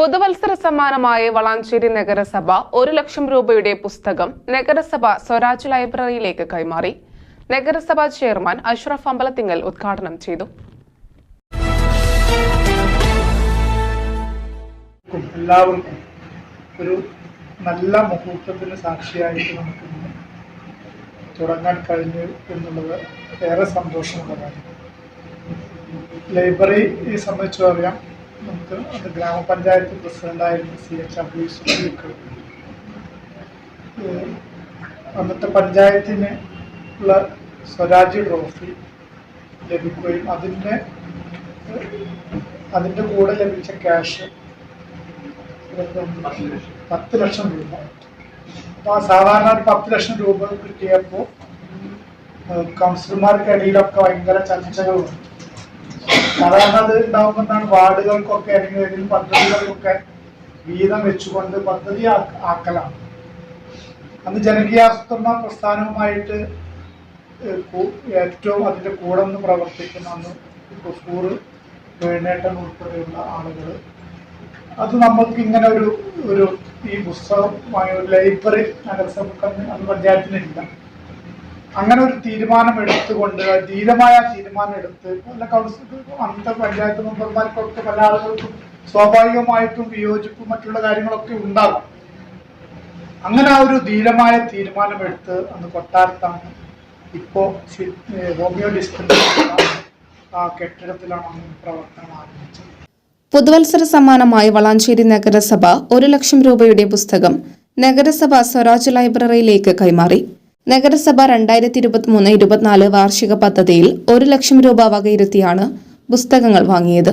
പുതുവത്സര സമ്മാനമായി വളാഞ്ചേരി നഗരസഭ ഒരു ലക്ഷം രൂപയുടെ പുസ്തകം നഗരസഭ സ്വരാജ് ലൈബ്രറിയിലേക്ക് കൈമാറി. നഗരസഭാ ചെയർമാൻ അഷ്റഫ് അമ്പലത്തിങ്ങൽ ഉദ്ഘാടനം ചെയ്തു. ക്കും എല്ലാവർക്കും ഒരു നല്ല മുഹൂർത്തത്തിന് സാക്ഷിയായിട്ട് നമുക്ക് തുടങ്ങാൻ കഴിഞ്ഞു എന്നുള്ളത് ഏറെ സന്തോഷമുള്ളതാണ്. ലൈബ്രറി സംബന്ധിച്ചു അറിയാം. നമുക്ക് അത് ഗ്രാമപഞ്ചായത്ത് പ്രസിഡന്റായിരുന്നു സി എച്ച് അബ്ദുൽ സുലീഖ് അന്നത്തെ പഞ്ചായത്തിന് ഉള്ള സ്വരാജ് ട്രോഫി ലഭിക്കുകയും അതിന്റെ അതിന്റെ കൂടെ ലഭിച്ച ക്യാഷ് പത്ത് ലക്ഷം രൂപ. അപ്പോൾ ആ സാധാരണ ഒരു പത്ത് ലക്ഷം രൂപ കിട്ടിയപ്പോൾ കൗൺസിലർമാർക്കിടയിലൊക്കെ ഭയങ്കര ചർച്ചകളുണ്ട് സാധാരണ അത് ഉണ്ടാകുമ്പോഴാണ് വാർഡുകൾക്കൊക്കെ അല്ലെങ്കിൽ ഏതെങ്കിലും പദ്ധതികൾക്കൊക്കെ വീതം വെച്ചുകൊണ്ട് പദ്ധതി ആക്കലാണ്. അന്ന് ജനകീയാസൂത്രണ പ്രസ്ഥാനവുമായിട്ട് ഏറ്റവും അതിന്റെ കൂടെ നിന്ന് പ്രവർത്തിക്കുന്ന അന്ന് കൊസൂർ വേണേട്ടൻ ഉൾപ്പെടെയുള്ള ആളുകൾ അത് നമ്മൾക്ക് ഇങ്ങനെ ഒരു ഒരു ഈ പുസ്തകമായ ഒരു ലൈബ്രറി നഗരസഭ അന്ന് പഞ്ചായത്തിനില്ല. അങ്ങനെ ഒരു തീരുമാനം എടുത്തുകൊണ്ട് ധീരമായ തീരുമാനം എടുത്ത് പല കൗൺസിൽ അന്നത്തെ പഞ്ചായത്ത് മെമ്പർമാർക്കൊക്കെ പല ആളുകൾക്കും സ്വാഭാവികമായിട്ടും വിയോജിപ്പും മറ്റുള്ള കാര്യങ്ങളൊക്കെ ഉണ്ടാകും. അങ്ങനെ ആ ഒരു ധീരമായ തീരുമാനമെടുത്ത് അന്ന് കൊട്ടാരത്താണ് ഇപ്പോ ഹോമിയോ ഡിസ്റ്റൻസ് ആ കെട്ടിടത്തിലാണ് പ്രവർത്തനം ആരംഭിച്ചത്. പുതുവത്സര സമ്മാനമായി വളാഞ്ചേരി നഗരസഭ ഒരു ലക്ഷം രൂപയുടെ പുസ്തകം നഗരസഭ സ്വരാജ് ലൈബ്രറിയിലേക്ക് കൈമാറി. നഗരസഭ രണ്ടായിരത്തി ഇരുപത്തിമൂന്ന് ഇരുപത്തിനാല് വാർഷിക പദ്ധതിയിൽ ഒരു ലക്ഷം രൂപ വകയിരുത്തിയാണ് പുസ്തകങ്ങൾ വാങ്ങിയത്.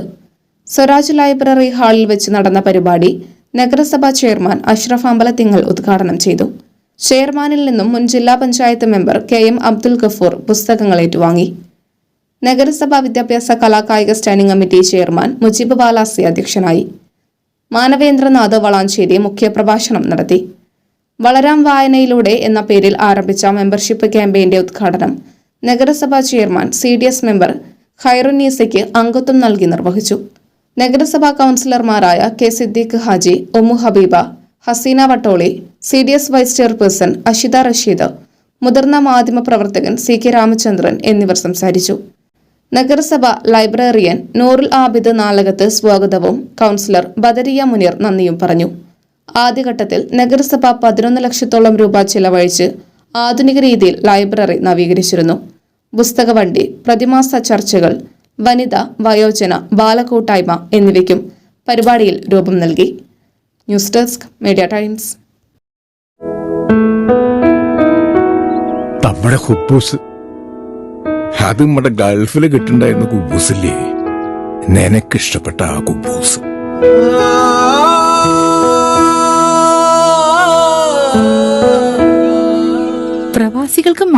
സ്വരാജ് ലൈബ്രറി ഹാളിൽ വെച്ച് നടന്ന പരിപാടി നഗരസഭാ ചെയർമാൻ അഷ്റഫ് അമ്പലത്തിങ്ങൾ ഉദ്ഘാടനം ചെയ്തു. ചെയർമാനിൽ നിന്നും മുൻ ജില്ലാ panchayat member K M Abdul Gafoor പുസ്തകങ്ങൾ ഏറ്റുവാങ്ങി. നഗരസഭാ വിദ്യാഭ്യാസ കലാകായിക standing committee chairman Mujeeb Balasi അധ്യക്ഷനായി. മാനവേന്ദ്രനാഥ് വളാഞ്ചേരി മുഖ്യപ്രഭാഷണം നടത്തി. വളരാം വായനയിലൂടെ എന്ന പേരിൽ ആരംഭിച്ച മെമ്പർഷിപ്പ് ക്യാമ്പയിന്റെ ഉദ്ഘാടനം നഗരസഭാ chairman C D S member ഖൈറുന്നീസയ്ക്ക് അംഗത്വം നൽകി നിർവഹിച്ചു. നഗരസഭാ കൗൺസിലർമാരായ K Siddique Haji ഒമു Habeeba Haseena Vattoli C D S vice chairperson Ashitha Rasheed മുതിർന്ന മാധ്യമ പ്രവർത്തകൻ സി കെ രാമചന്ദ്രൻ എന്നിവർ സംസാരിച്ചു. നഗരസഭ ലൈബ്രറിയൻ നൂറുൽ ആബിദ് നാലകത്ത് സ്വാഗതവും കൗൺസിലർ ബദരിയ മുനീർ നന്ദിയും പറഞ്ഞു. ആദ്യഘട്ടത്തിൽ നഗരസഭ പതിനൊന്ന് ലക്ഷത്തോളം രൂപ ചിലവഴിച്ച് ആധുനിക രീതിയിൽ ലൈബ്രറി നവീകരിച്ചിരുന്നു. പുസ്തകവണ്ടി പ്രതിമാസ ചർച്ചകൾ വനിത വയോജന ബാലകൂട്ടായ്മ എന്നിവയ്ക്കും പരിപാടിയിൽ രൂപം നൽകി. News desk Media Times. നമ്മുടെ ഹുബൂസ്. അത് നമ്മുടെ ഗൾഫിൽ കിട്ടുണ്ടായിരുന്ന കുബൂസില്ലേ? നിനക്കിഷ്ടപ്പെട്ട ആ കുബൂസ്.